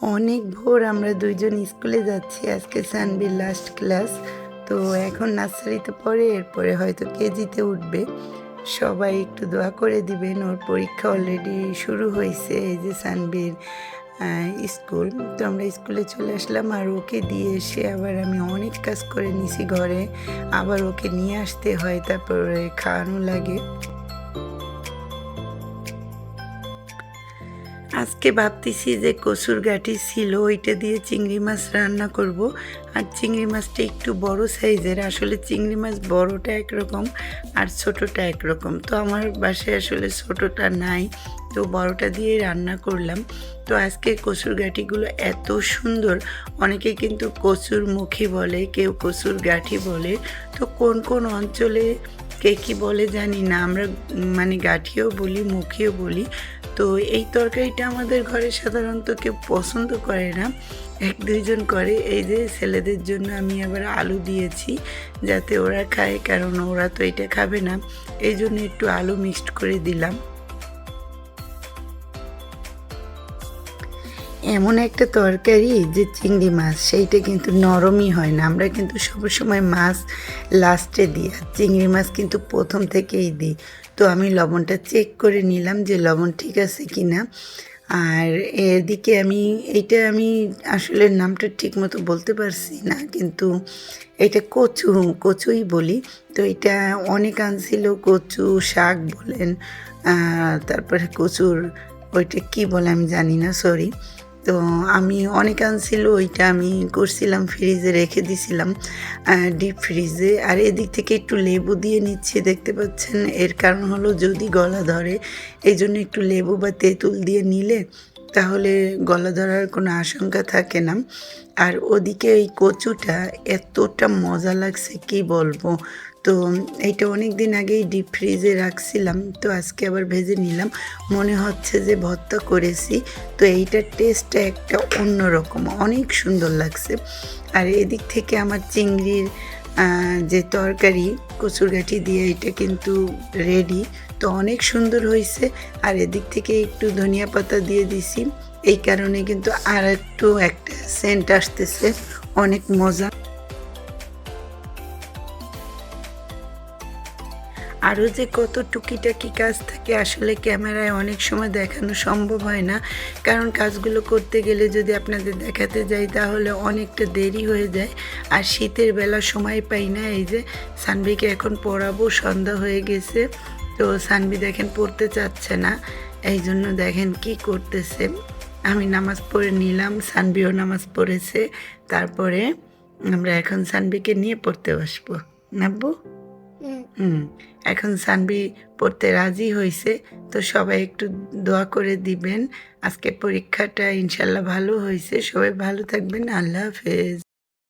অনেক ভোর, আমরা দুইজন স্কুলে যাচ্ছি আজকে সানবির লাস্ট ক্লাস তো এখন নার্সারিতে পড়ে, এরপরে হয়তো কেজিতে উঠবে। সবাই একটু দোয়া করে দিবেন, ওর পরীক্ষা অলরেডি শুরু হয়েছে এই যে সানবির স্কুল। তো আমরা স্কুলে চলে আসলাম আর ওকে দিয়ে এসে আবার আমি অনেক কাজ করে নিছি ঘরে। আবার ওকে নিয়ে আসতে হয়, তারপরে খাওয়ানো লাগে। আজকে ভাবতেছি যে কসুর গাঠি ছিল, ওইটা দিয়ে চিংড়ি মাছ রান্না করব। আর চিংড়ি মাছটা একটু বড় সাইজের, আসলে চিংড়ি মাছ বড়টা একরকম আর ছোটোটা একরকম। তো আমার বাসায় আসলে ছোটোটা নাই, তো বড়টা দিয়ে রান্না করলাম। তো আজকে কসুর গাঠিগুলো এত সুন্দর, অনেকে কিন্তু কচুর মুখী বলে, কেউ কচুর গাঠি বলে। তো কোন কোন অঞ্চলে কে কী বলে জানি না, আমরা মানে গাঠিও বলি, মুখিও বলি। তো এই তরকারিটা আমাদের ঘরে সাধারণত কেউ পছন্দ করে না। এক, দুইজন করে। এই যে ছেলেদের জন্য আমি আবার আলু দিয়েছি যাতে ওরা খায়, কারণ ওরা তো এটা খাবে না। এই জন্য একটু আলু মিক্সড করে দিলাম। এমন একটা তরকারি যে চিংড়ি মাছ, সেইটা কিন্তু নরমই হয় না। আমরা কিন্তু সবসময় মাছ লাস্টে দিই আর চিংড়ি মাছ কিন্তু প্রথম থেকেই দিই। তো আমি লবণটা চেক করে নিলাম যে লবণ ঠিক আছে কি না আর এদিকে আমি, এইটা আমি আসলে নামটা ঠিক মতো বলতে পারছি না, কিন্তু এটা কচু, কচুই বলি। তো এটা অনেক আনছিল কচু শাক বলেন তারপরে কচুর ওইটা কি বলে আমি জানি না সরি তো আমি অনেক আনছিল, ওইটা আমি করছিলাম ফ্রিজে রেখে দিছিলাম ডিপ ফ্রিজে আর এদিক থেকে একটু লেবু দিয়ে নিচ্ছি, দেখতে পাচ্ছেন? এর কারণ হলো যদি গলা ধরে, এই জন্য একটু লেবু বা তেঁতুল দিয়ে নিলে তাহলে গলা ধরার কোনো আশঙ্কা থাকে না। আর ওদিকে ওই কচুটা এতটা মজা লাগছে, কি বলব? তো এইটা অনেক দিন আগেই ডিপ ফ্রিজে রাখছিলাম, তো আজকে আবার ভেজে নিলাম। মনে হচ্ছে যে ভর্তা করেছি, তো এইটার টেস্টটা একটা অন্যরকম, অনেক সুন্দর লাগছে। আর এদিক থেকে আমার চিংড়ির যে তরকারি, কচুরগাঠি দিয়ে এটা কিন্তু রেডি তো অনেক সুন্দর হয়েছে। আর এদিক থেকে একটু ধনিয়া পাতা দিয়ে দিছি, এই কারণে কিন্তু আর একটু একটা সেন্ট আসতেছে, অনেক মজা। আরও যে কত টুকিটাকি কাজ থাকে আসলে ক্যামেরায় অনেক সময় দেখানো সম্ভব হয় না। কারণ কাজগুলো করতে গেলে যদি আপনাদের দেখাতে যাই তাহলে অনেকটা দেরি হয়ে যায়। আর শীতের বেলা সময় পাই না। এই যে সানভিকে এখন পড়াবো সন্ধ্যা হয়ে গেছে। তো সানভি দেখেন পড়তে চাচ্ছে না। এই জন্য দেখেন কি করতেছে। আমি নামাজ পড়ে নিলাম, সানভিও নামাজ পড়েছে। তারপরে আমরা এখন সানভিকে নিয়ে পড়তে বসবো। নাববো? হুম। এখন সানবি পড়তে রাজি হয়েছে তো সবাই একটু দোয়া করে দিবেন। আজকে পরীক্ষাটা ইনশাল্লাহ ভালো হয়েছে সবাই ভালো থাকবেন। আল্লাহ হাফেজ।